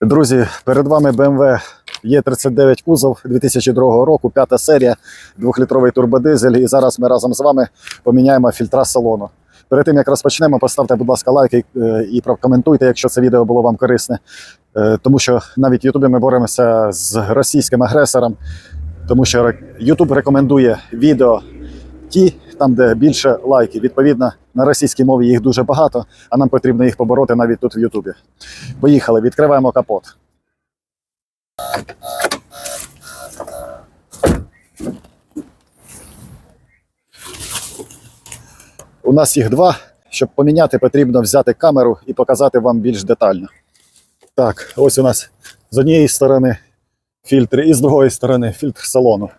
Друзі, перед вами BMW Е39 кузов 2002 року, п'ята серія, двохлітровий турбодизель. І зараз ми разом з вами поміняємо фільтра салону. Перед тим як розпочнемо, поставте, будь ласка, лайк і, е, і прокоментуйте, якщо це відео було вам корисне. Е, Тому що навіть в Ютубі ми боремося з російським агресором, тому що Ютуб рекомендує відео ті, там, де більше лайків. Відповідно, на російській мові їх дуже багато, а нам потрібно їх побороти навіть тут в Ютубі. Поїхали, відкриваємо капот. У нас їх два. Щоб поміняти, потрібно взяти камеру і показати вам більш детально. Так, ось у нас з однієї сторони фільтр і з другої сторони фільтр салону.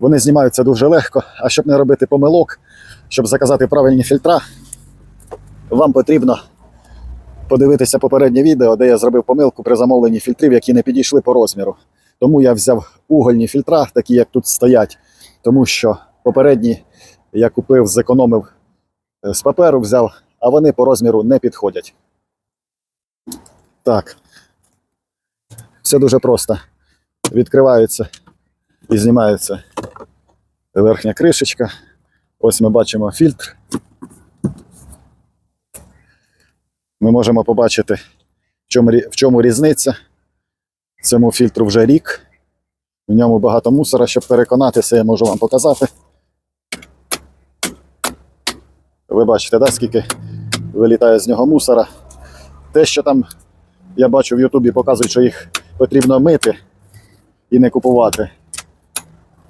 Вони знімаються дуже легко, а щоб не робити помилок, щоб заказати правильні фільтра, вам потрібно подивитися попереднє відео, де я зробив помилку при замовленні фільтрів, які не підійшли по розміру. Тому я взяв угольні фільтра, такі як тут стоять, тому що попередні я купив, зекономив е, з паперу, взяв, а вони по розміру не підходять. Так. Все дуже просто. Відкривається і знімається верхня кришечка. Ось ми бачимо фільтр. Ми можемо побачити, в чому, в чому різниця. Цьому фільтру вже рік. В ньому багато мусора, щоб переконатися, я можу вам показати. Ви бачите, да, скільки вилітає з нього мусора. Те, що там я бачу в Ютубі, показують, що їх потрібно мити і не купувати.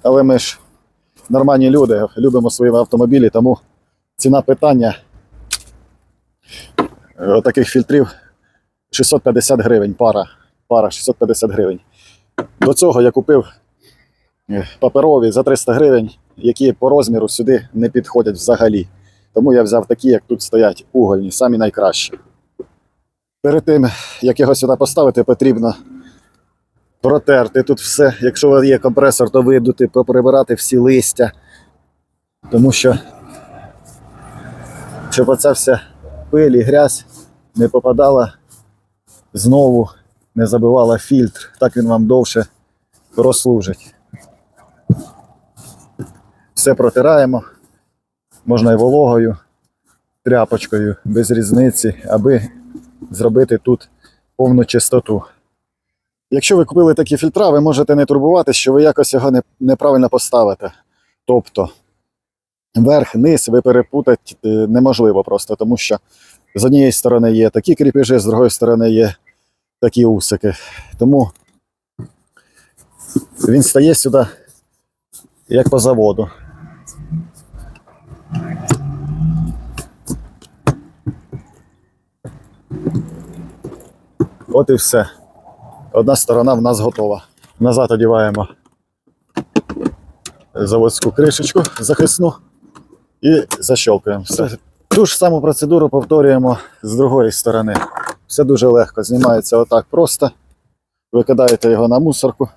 Але ми ж нормальні люди, любимо свої автомобілі, тому ціна питання е, таких фільтрів 650 гривень пара. Пара 650 гривень. До цього я купив е, паперові за 300 гривень, які по розміру сюди не підходять взагалі. Тому я взяв такі, як тут стоять, угольні, самі найкращі. Перед тим, як його сюди поставити, потрібно протерти тут все. Якщо є компресор, то видути, поприбирати всі листя. Тому що, щоб оця вся пиль і грязь не попадала знову, не забивала фільтр, так він вам довше прослужить. Все протираємо, можна і вологою, тряпочкою, без різниці, аби зробити тут повну чистоту. Якщо ви купили такі фільтра, ви можете не турбуватися, що ви якось його не, неправильно поставите. Тобто верх, низ ви перепутати е, неможливо просто, тому що з однієї сторони є такі кріпежі, з другої сторони є такі усики. Тому він стає сюди як по заводу. От і все. Одна сторона в нас готова. Назад одіваємо заводську кришечку захисну і защелкуємо. Все. Ту ж саму процедуру повторюємо з другої сторони. Все дуже легко. Знімається отак просто. Викидаєте його на мусорку.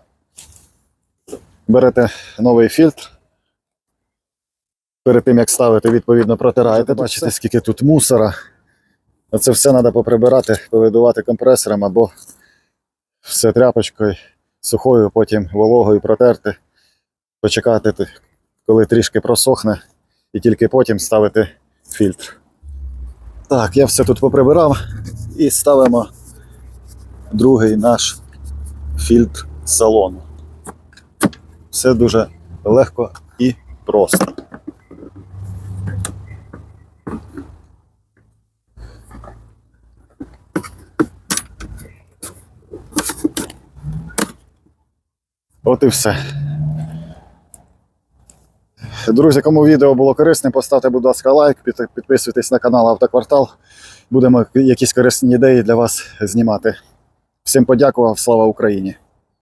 Берете новий фільтр. Перед тим як ставити, відповідно протираєте. Бачите, скільки тут мусора. Це все треба поприбирати, повидувати компресором або все тряпочкою сухою, потім вологою протерти, почекати, коли трішки просохне, і тільки потім ставити фільтр. Так, я все тут поприбирав і ставимо другий наш фільтр салону. Все дуже легко і просто. От і все. Друзі, кому відео було корисне, поставте, будь ласка, лайк, підписуйтесь на канал Автоквартал. Будемо якісь корисні ідеї для вас знімати. Всім подякував, слава Україні!